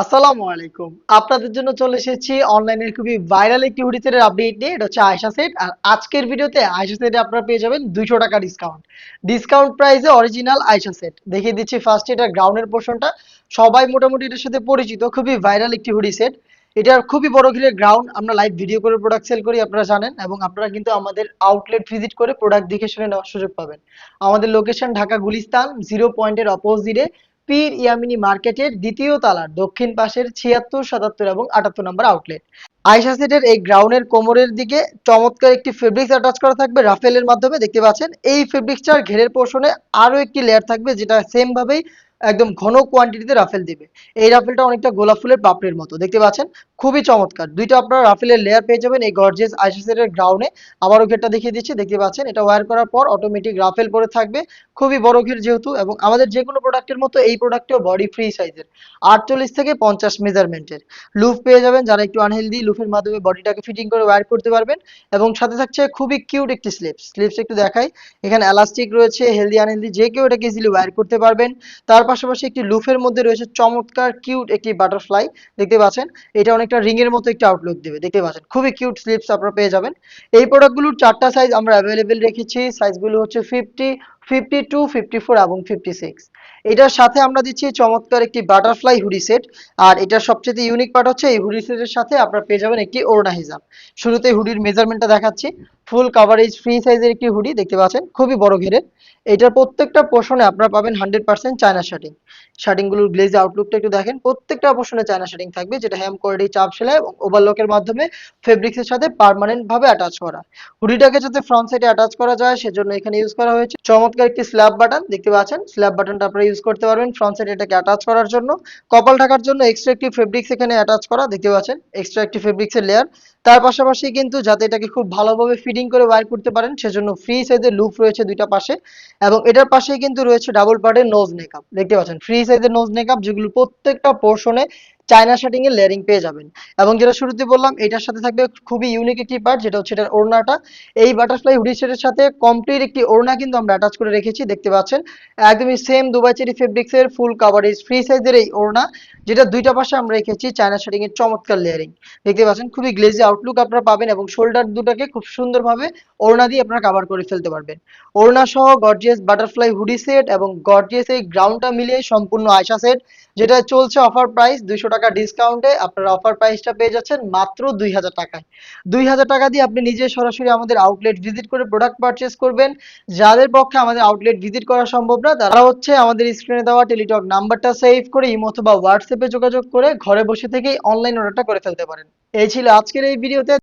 আসসালামু আলাইকুম। আপনাদের জন্য চলে এসেছি অনলাইনের খুবই ভাইরাল একটি হুডি সেটের আপডেট নিয়ে। এটা হচ্ছে আয়সা সেট। আর আজকের ভিডিওতে আয়সা সেটে আপনারা পেয়ে যাবেন দুইশো টাকা ডিসকাউন্ট ডিসকাউন্ট প্রাইসে অরিজিনাল আয়সা সেট। দেখিয়ে দিচ্ছি ফার্স্ট এটা গ্রাউন্ডের পোর্শনটা সবাই মোটামুটি এটার সাথে পরিচিত। খুবই ভাইরাল একটি হুডি সেট। এটার খুবই বড় ঘিরের গ্রাউন্ড আমরা লাইভ ভিডিও করে প্রোডাক্ট সেল করি, আপনারা জানেন। এবং আপনারা কিন্তু আমাদের আউটলেট ভিজিট করে প্রোডাক্ট দেখে শুনে নেওয়ার সুযোগ পাবেন। আমাদের লোকেশন ঢাকা গুলিস্তান জিরো পয়েন্টের অপোজিটে পীর ইয়ামিনী মার্কেটের দ্বিতীয় তালার দক্ষিণ পাশের ছিয়াত্তর, সাতাত্তর এবং আটাত্তর নম্বর আউটলেট আয়সা সেটের এই গ্রাউন্ডের কোমরের দিকে চমৎকার একটি ফেব্রিক্স অ্যাটাচ করা থাকবে রাফেলের মাধ্যমে। দেখতে পাচ্ছেন, এই ফেব্রিক্সটার ঘেরের পোর্শনে আরও একটি লেয়ার থাকবে, যেটা সেম ভাবেই একদম ঘন কোয়ান্টিটিতে রাফেল দিবে। এই রাফেলটা অনেকটা গোলাপ ফুলের পাপড়ির মতো, দেখতে পাচ্ছেন? খুবই চমৎকার। দুইটা আপনারা রাফেলের লেয়ার পেয়ে যাবেন, এই গর্জেস আয়সা সেটের গ্রাউন্ডে আবারও ঘেরটা দেখিয়ে দিচ্ছি, দেখতে পাচ্ছেন? এটা ওয়্যার করার পর অটোমেটিক রাফেল পরে থাকবে। খুবই বড় ঘের যেহেতু, এবং আমাদের যে কোনো প্রোডাক্টের মতো এই প্রোডাক্টেও বডি ফ্রি সাইজের আটচল্লিশ থেকে পঞ্চাশ মেজারমেন্টের লুফ পেয়ে যাবেন, যারা একটু আনহেলদি লুফের মাধ্যমে বডিটাকে ফিটিং করে ওয়্যার করতে পারবেন। এবং সাথে থাকছে খুবই কিউট একটি স্লিপস স্লিপস একটু দেখাই। এখানে এলাস্টিক রয়েছে হেলদি আনহেলদি যে কেউ এটাকে ইজিলি ওয়্যার করতে পারবেন। তার পাশাপাশি একটি লুফের মধ্যে রয়েছে চমৎকার কিউট একটি বাটারফ্লাই, দেখতে পাচ্ছেন? এটা অনেকটা রিং এর মতো একটা আউটলুক দেবে, দেখতে পাচ্ছেন? খুবই কিউট স্লিপস আপনারা পেয়ে যাবেন। এই প্রোডাক্টগুলোর চারটা সাইজ আমরা অ্যাভেলেবেল রেখেছি। সাইজগুলো হচ্ছে fifty fifty two fifty four এবং ফিফটি সিক্স এটার সাথে আমরা দিচ্ছি চমৎকার একটি বাটারফ্লাই হুডি সেট আর এটার সবচেয়ে ইউনিক পার্ট হচ্ছে, এই হুডি সেটের সাথে আপনারা পেয়ে যাবেন একটি ওড়না হিজাব শুরুতে হুডির মেজারমেন্টটা দেখাচ্ছি। ফুল কাভারেজ ফ্রি সাইজের একটি হুডি দেখতে পাচ্ছেন, খুবই বড় ঘেরের। এটার প্রত্যেকটা পোর্শনে আপনারা পাবেন হান্ড্রেড পার্সেন্ট চায়না শার্টিং শার্টিংগুলোর গ্লেজ আউটলুকটা একটু দেখেন, প্রত্যেকটা পোর্শনে চায়না শার্টিং থাকবে, যেটা হ্যাম কোয়ালিটি চাপ সেলাই এবং ওভারলকের মাধ্যমে ফেব্রিক্সের সাথে পার্মানেন্ট ভাবে অ্যাটাচ করা। হুডিটাকে যাতে ফ্রন্ট সাইডে অ্যাটাচ করা যায়, সেজন্য এখানে ইউজ করা হয়েছে চমৎকার একটি স্ল্যাব বাটন দেখতে পাচ্ছেন? স্ল্যাব বাটনটা আপনারা ইউজ করতে পারবেন ফ্রন্ট সাইডে এটাকে অ্যাটাচ করার জন্য। কপাল ঢাকার জন্য এক্সট্রা একটি ফেব্রিক্স এখানে অ্যাটাচ করা, দেখতে পাচ্ছেন? এক্সট্রা একটি ফেব্রিক্সের লেয়ার তার পাশাপাশি কিন্তু যাতে এটাকে খুব ভালোভাবে ফিটিং করে ওয়্যার করতে পারেন, সেজন্য ফ্রি সাইজের লুপ রয়েছে দুইটা পাশে এবং এটার পাশেই কিন্তু রয়েছে ডাবল পার্টের নোজ মেকআপ দেখতে পাচ্ছেন? ফ্রি সাইজের নোজ মেকআপ যেগুলো প্রত্যেকটা পোর্শনে চায়না শার্টিং এর লেয়ারিং পেয়ে যাবেন এবং যেটা শুরুতে বললাম, এটার সাথে থাকবে খুবই ইউনিক একটি পার্ট যেটা হচ্ছে এটার ওড়নাটা এই বাটারফ্লাই হুডি সেটের সাথে কমপ্লিট একটি ওড়না কিন্তু আমরা অ্যাটাচ করে রেখেছি, দেখতে পাচ্ছেন? একদমই সেম দুবাই চেরি ফেব্রিক্স এর ফুল কাভারেজ ফ্রি সাইজের এই ওড়না। যেটা দুইটা পাশে আমরা রেখেছি চায়না শার্টিং এর চমৎকার লেয়ারিং দেখতে পাচ্ছেন, খুবই গ্লেজি আউটলুক আপনারা পাবেন এবং শোল্ডার দুটাকে খুব সুন্দরভাবে ওড়না দিয়ে আপনারা কভার করে ফেলতে পারবেন। ওড়না সহ গর্জিয়াস বাটারফ্লাই হুডি সেট এবং গর্জিয়াস এই গ্রাউন্ডটা মিলিয়ে সম্পূর্ণ আয়সা সেট যেটা চলছে অফার প্রাইস দুইশো টাকা ডিসকাউন্টে আপনারা অফার প্রাইসটা পেয়ে যাচ্ছেন মাত্র দুই হাজার টাকায়। দুই হাজার টাকা দিয়ে আপনি নিজে সরাসরি আমাদের আউটলেট ভিজিট করে প্রোডাক্ট পারচেস করবেন। যাদের পক্ষে আমাদের আউটলেট ভিজিট করা সম্ভব না, তারা হচ্ছে আমাদের স্ক্রিনে দেওয়া টেলিটক নাম্বারটা সেভ করে, ইমো অথবা হোয়াটসঅ্যাপে যোগাযোগ করে ঘরে বসে থেকেই অনলাইন অর্ডারটা করে ফেলতে পারেন। এই ছিল আজকের এই ভিডিওতে